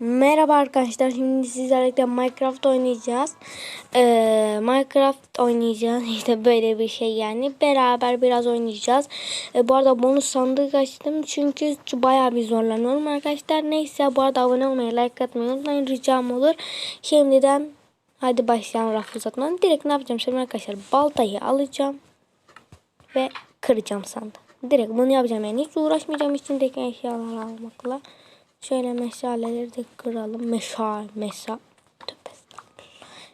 Merhaba arkadaşlar. Şimdi sizlerle Minecraft oynayacağız. Ee, Minecraft oynayacağız. İşte böyle bir şey yani. Beraber biraz oynayacağız. Ee, bu arada bonus sandık açtım. Çünkü bayağı bir zorlanıyorum arkadaşlar. Neyse bu arada abone olmayı, like atmayı unutmayın. Ricam olur. Şimdiden hadi başlayalım raf uzatmadan. Direkt ne yapacağım şimdi arkadaşlar? Baltayı alacağım. Ve kıracağım sandık. Direkt bunu yapacağım yani. Hiç uğraşmayacağım içindeki eşyaları almakla. Şöyle meşaleleri de kıralım. Meşal, meşal.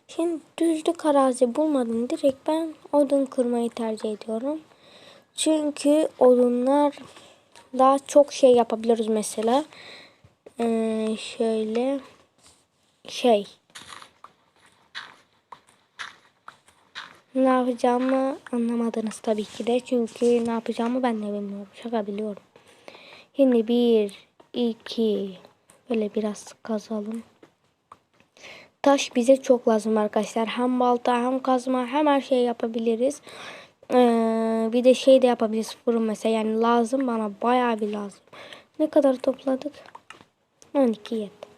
Şimdi düzlük arazi bulmadım. Direkt ben odun kırmayı tercih ediyorum. Çünkü odunlar daha çok şey yapabiliriz mesela. Ee, şöyle şey ne yapacağımı anlamadınız tabii ki de. Çünkü ne yapacağımı ben de bilmiyorum. Şaka biliyorum. Şimdi bir, iki, böyle biraz kazalım. Taş bize çok lazım arkadaşlar. Hem balta hem kazma hem her şey yapabiliriz. Ee, bir de şey de yapabiliriz fırın mesela. Yani lazım bana bayağı bir lazım. Ne kadar topladık? 12 yetti.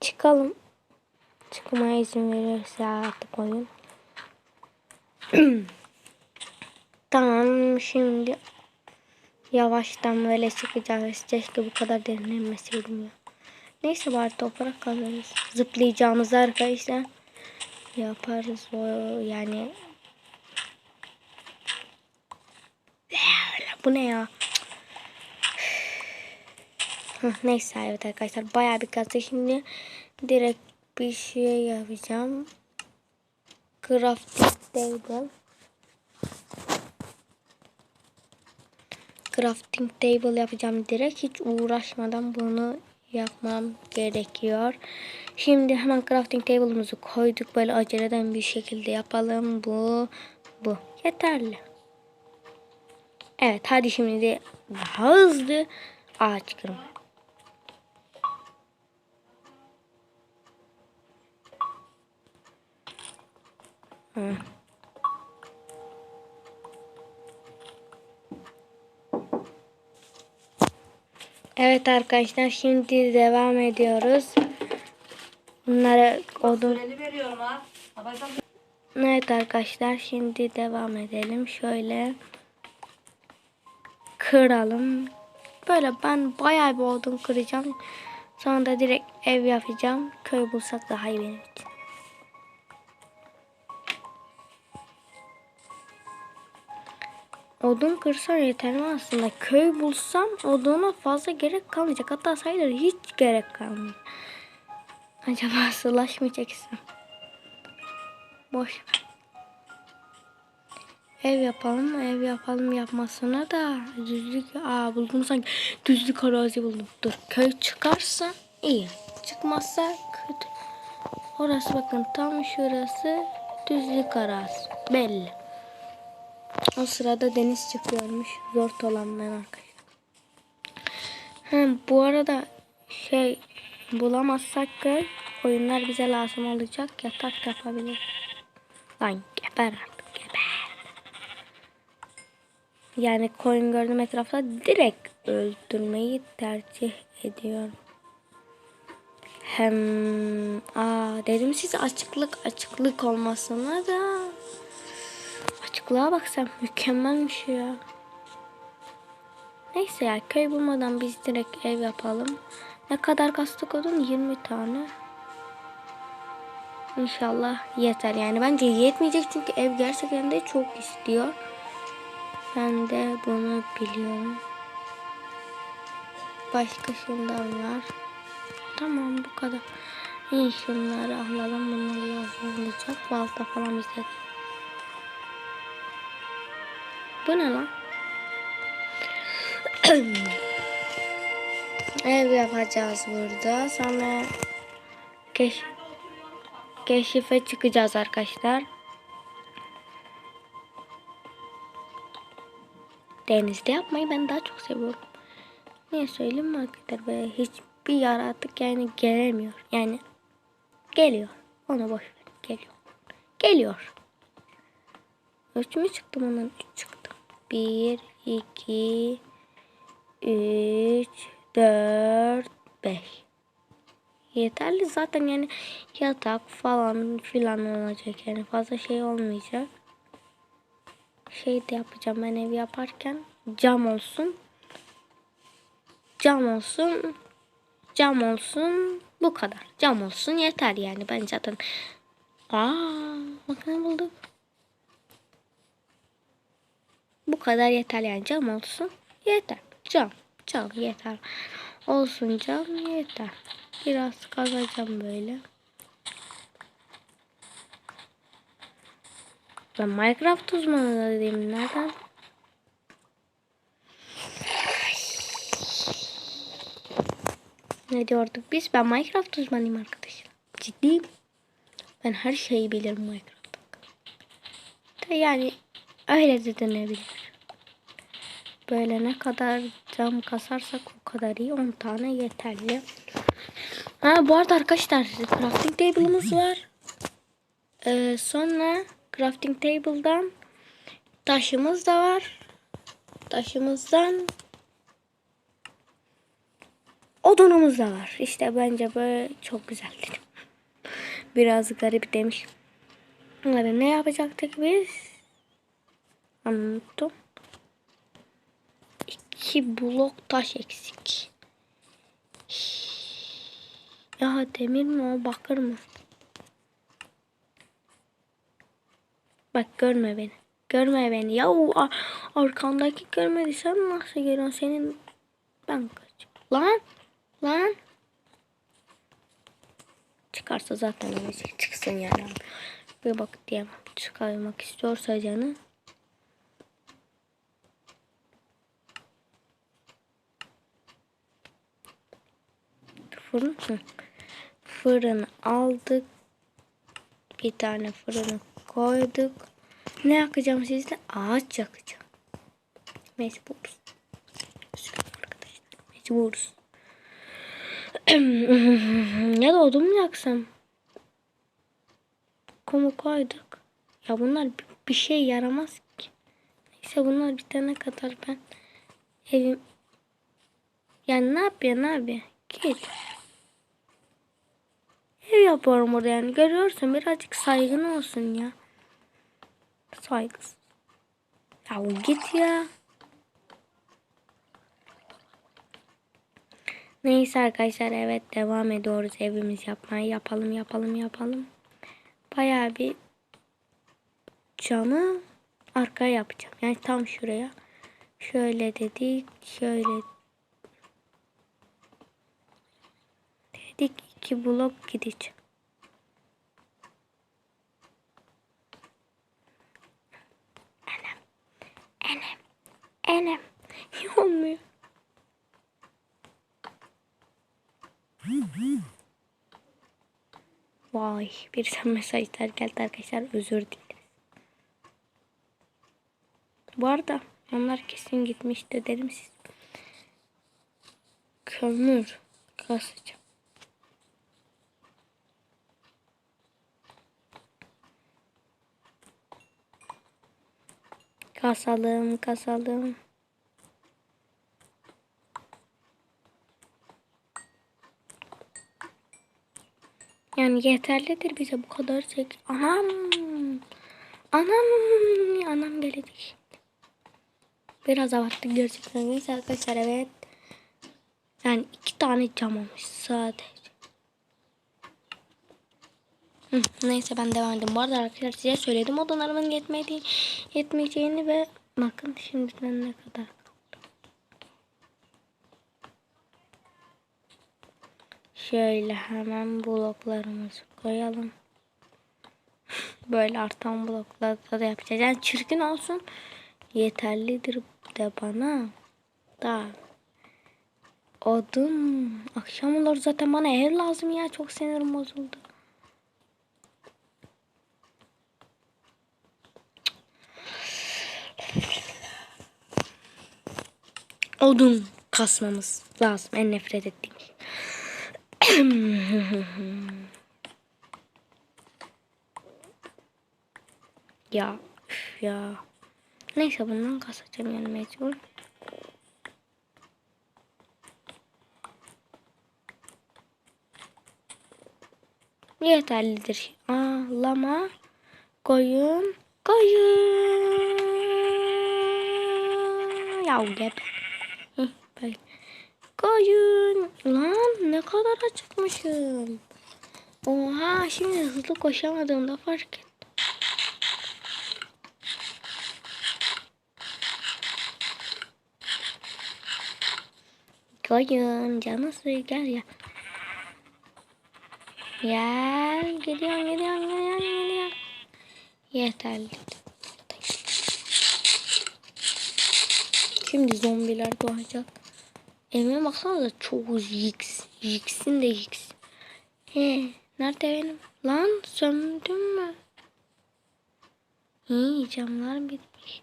Çıkalım. Çıkmaya izin verirse artık oyun. tamam şimdi yavaştan böyle çıkacağız. Keşke bu kadar derinlemeseydim ya. Neyse bari toprak kazarız. Zıplayacağımız arkadaşlar yaparız o yani. Bu ne ya? Neyse evet arkadaşlar bayağı bir kazı şimdi direkt bir şey yapacağım. Crafting table. Crafting table yapacağım direkt hiç uğraşmadan bunu yapmam gerekiyor. Şimdi hemen crafting table'ımızı koyduk böyle aceleden bir şekilde yapalım. Bu bu yeterli. Evet hadi şimdi daha hızlı ağaç kırma. Hı. Evet arkadaşlar şimdi devam ediyoruz. Bunları odun. Evet arkadaşlar şimdi devam edelim. Şöyle kıralım. Böyle ben bayağı bir odun kıracağım. Sonra da direkt ev yapacağım. Köy bulsak daha iyi benim için. Odun kırsam yeter mi aslında? Köy bulsam oduna fazla gerek kalmayacak. Hatta sayılır hiç gerek kalmayacak. Acaba slash mı çeksem? Boş. Ev yapalım, ev yapalım yapmasına da düzlük, aa buldum sanki düzlük arazi buldum. Dur köy çıkarsa iyi, çıkmazsa kötü. Orası bakın tam şurası düzlük arazi belli. O sırada deniz çıkıyormuş zor olanlar arkadaşlar. Hem bu arada şey bulamazsak köy oyunlar bize lazım olacak yatak yapabilir. Lan geber artık geber. Yani koyun gördüm etrafta direkt öldürmeyi tercih ediyorum. Hem aa dedim size açıklık açıklık olmasına da açıklığa baksam mükemmelmiş ya. Neyse ya köy bulmadan biz direkt ev yapalım. Ne kadar kastık odun? 20 tane. İnşallah yeter yani. Bence yetmeyecek çünkü ev gerçekten de çok istiyor. Ben de bunu biliyorum. Başka şundan var. Tamam bu kadar. İyi şunları alalım. Bunlar lazım olacak. Balta falan bize. Bu ne lan? Ev yapacağız burada. Sonra keş keşife çıkacağız arkadaşlar. Denizde yapmayı ben daha çok seviyorum. Niye söyleyeyim mi arkadaşlar? Böyle hiçbir yaratık yani gelemiyor. Yani geliyor. Onu boş ver. Geliyor. Geliyor. Üç mü çıktı bundan? Üç çıktı. Bir, iki, üç, dört, beş. yeterli zaten yani yatak falan filan olacak yani fazla şey olmayacak. Şey de yapacağım ben ev yaparken cam olsun. Cam olsun. Cam olsun. Bu kadar. Cam olsun yeter yani ben zaten. Aa, bak ne bulduk. Bu kadar yeter yani cam olsun. Yeter. Cam. Cam yeter. Olsun cam yeter. Biraz kazacağım böyle. Ben Minecraft uzmanı da değilim. Nereden? Ne diyorduk biz? Ben Minecraft uzmanıyım arkadaşlar. Ciddiyim. Ben her şeyi bilirim Minecraft'ta. Da Yani öyle de denebilir. Böyle ne kadar cam kasarsak o kadar iyi. 10 tane yeterli. Ha bu arada arkadaşlar crafting table'ımız var. Ee, sonra crafting table'dan taşımız da var. Taşımızdan odunumuz da var. İşte bence böyle çok güzeldir. Biraz garip demiş. Bunları ne yapacaktık biz? Unuttum. İki blok taş eksik. Ya demir mi o bakır mı? Bak görme beni. Görme beni. Ya ar- arkandaki görmedi. Sen nasıl görüyorsun? Senin ben kaç. Lan. Lan. Çıkarsa zaten şey çıksın yani. Bir bak diyemem. Çıkarmak istiyorsa canı. Fırın. Hı. Fırın aldık. Bir tane fırını koyduk. Ne yakacağım sizde? Ağaç yakacağım. Mecburuz. Arkadaşlar mecburuz. ya da odun mu yaksam? Kumu koyduk. Ya bunlar bir- şey yaramaz ki. Neyse bunlar bitene kadar ben evim... Yani ne yapıyor ne yapıyor? Git. Ev yapıyorum burada yani. Görüyorsun birazcık saygın olsun ya. Saygısız. Ya git ya. Neyse arkadaşlar evet devam ediyoruz evimiz yapmaya. Yapalım yapalım yapalım. Bayağı bir camı arkaya yapacağım. Yani tam şuraya. Şöyle dedik. Şöyle dedik. İki blok gideceğim. Enem. Enem. Enem. Olmuyor. Vay bir sen mesajlar geldi arkadaşlar özür dileriz. Bu arada onlar kesin gitmişti dedim siz. Kömür kasacağım. Kasalım kasalım. Yani yeterlidir bize bu kadar çek. Anam. Anam. Anam gelecek. Biraz abarttık gerçekten. Neyse arkadaşlar evet. Yani iki tane cam olmuş sadece. Neyse ben devam edeyim. Bu arada arkadaşlar size söyledim odalarımın yetmediği, yetmeyeceğini ve bakın şimdiden ne kadar Şöyle hemen bloklarımızı koyalım. Böyle artan bloklarda da yapacağız. Yani çirkin olsun yeterlidir de bana. Da odun. Akşam olur zaten bana ev lazım ya. Çok sinirim bozuldu. Odun kasmamız lazım. En nefret ettiğim şey. ya üf ya. Neyse bundan kasacağım yani mecbur. yeterlidir. Ağlama. Koyun. Koyun. Ya gel. Koyun. Lan ne kadar acıkmışım. Oha şimdi hızlı koşamadığımda fark ettim. Koyun canısı gel ya. Gel gidiyorum gidiyorum gidiyorum gidiyorum. Yeterli. Şimdi zombiler doğacak. Evime baksanıza çok jiks. Jiksin de jiks. He, nerede benim? Lan söndüm mü? İyi camlar bitmiş.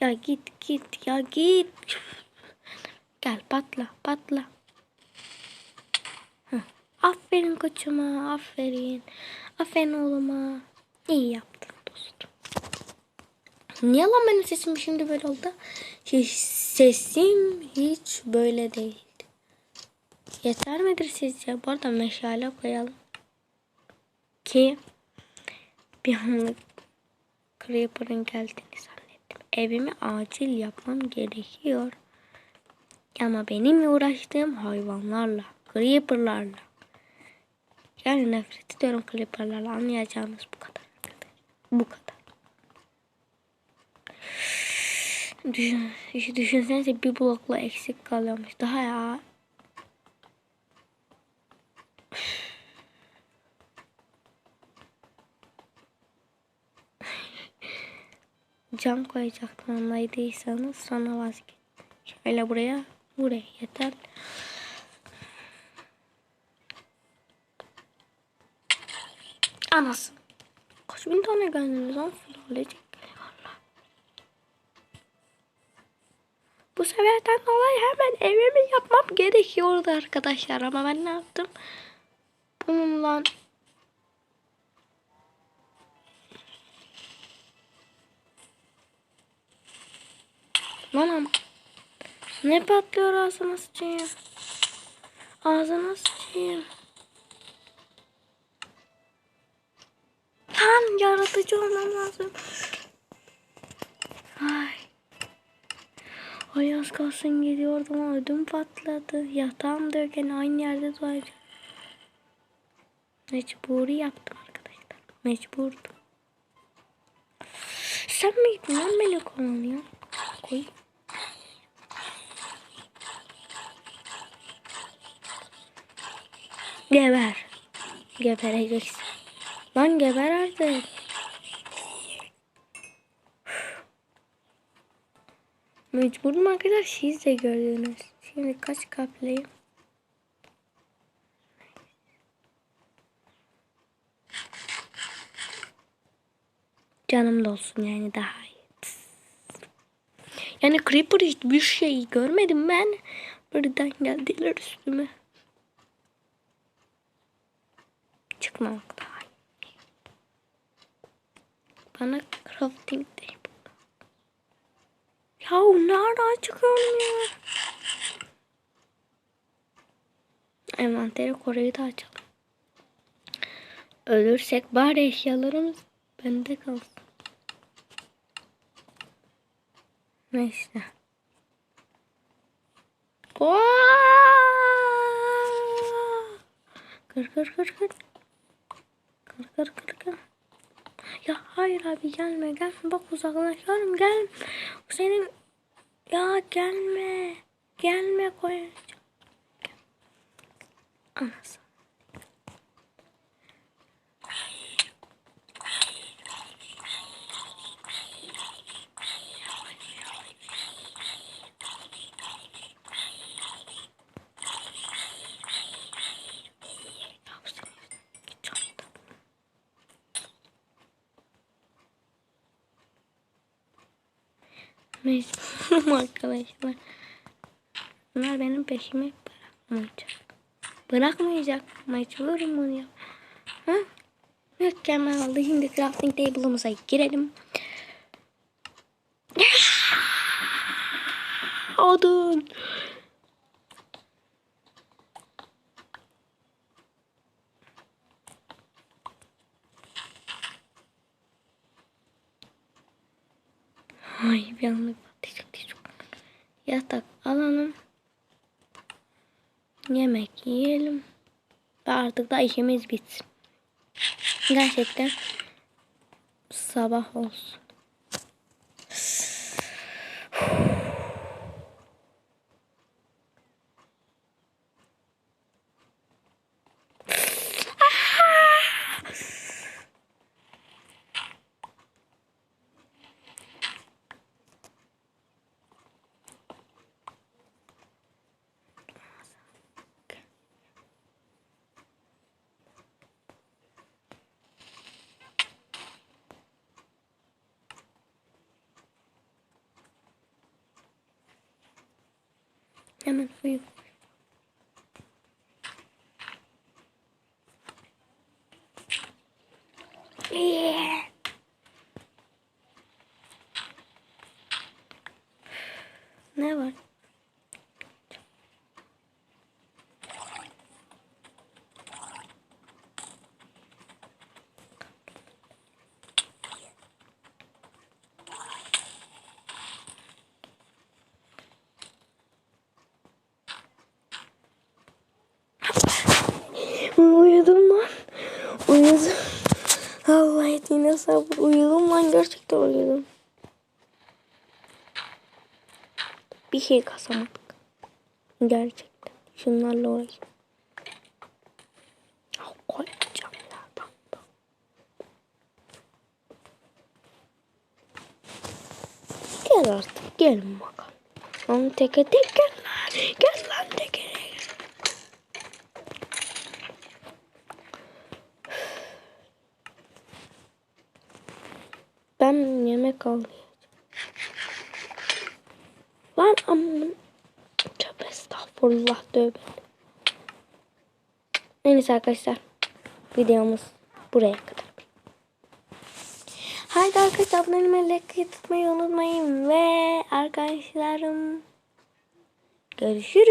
Ya git git ya git. Gel patla patla. Heh. Aferin koçuma aferin. Aferin oğluma. İyi yaptın dostum. Niye lan benim sesim şimdi böyle oldu? Şey, sesim hiç böyle değil. Yeter midir sizce? Bu arada meşale koyalım. Ki bir anlık Creeper'ın geldiğini zannettim. Evimi acil yapmam gerekiyor. Ama benim uğraştığım hayvanlarla, Creeper'larla. Yani nefret ediyorum Creeper'larla. Anlayacağınız bu kadar. Bu kadar. Düşün, işte düşünsenize bir blokla eksik kalıyormuş. Daha ya. Cam koyacaktım anlaydıysanız sonra vazgeç. Şöyle buraya, buraya yeter. Anası. Kaç bin tane geldiniz lan filalecek. Allah. Bu sebepten dolayı hemen evimi yapmam gerekiyordu arkadaşlar ama ben ne yaptım? Bununla Lan. Ne patlıyor ağzına sıçayım. Ağzına sıçayım. Lan yaratıcı olmam lazım. Ay. Ay az kalsın gidiyordum ama ödüm patladı. Yatağım da gene aynı yerde duracak. Mecburi yaptım arkadaşlar. Mecburdum. Sen miydin lan beni kovalıyor? Koy. Geber. Gebereceksin. Lan geber artık. Mecburum arkadaşlar siz de gördünüz. Şimdi kaç kaplayayım? Canım da olsun yani daha iyi. Yani Creeper hiçbir şey görmedim ben. Birden geldiler üstüme. Çıkmamak daha iyi. Bana crafting table. Ya nereden çıkıyorum ya? Envanteri koruyu da açalım. Ölürsek bari eşyalarımız bende kalsın. Neyse. Ooo! Kır kır kır kır. Kır kır kır kır. Ya hayır abi gelme gelme bak uzaklaşıyorum gel. Senin ya gelme. Gelme koyacağım. Anasını. Ya Bilmiyorum arkadaşlar. Bunlar benim peşimi bırakmayacak. Bırakmayacak. Mecburum bunu ya. Ha? Mükemmel oldu. Şimdi crafting table'ımıza girelim. Odun. Ay bir anlık Yatak alalım. Yemek yiyelim. Ve artık da işimiz bitsin. Gerçekten sabah olsun. coming for you. Lan gerçekten uyudum. Bir şey kasamadık. Gerçekten. Şunlarla. Ah, Koyacağım ya. Gel artık. Gelin bakalım. Onu teke tek gel lan. Gel lan teke. Ben yemek alayım. Lan amın. Tövbe estağfurullah tövbe. Neyse arkadaşlar. Videomuz buraya kadar. Haydi arkadaşlar abone like tutmayı unutmayın. Ve arkadaşlarım görüşürüz.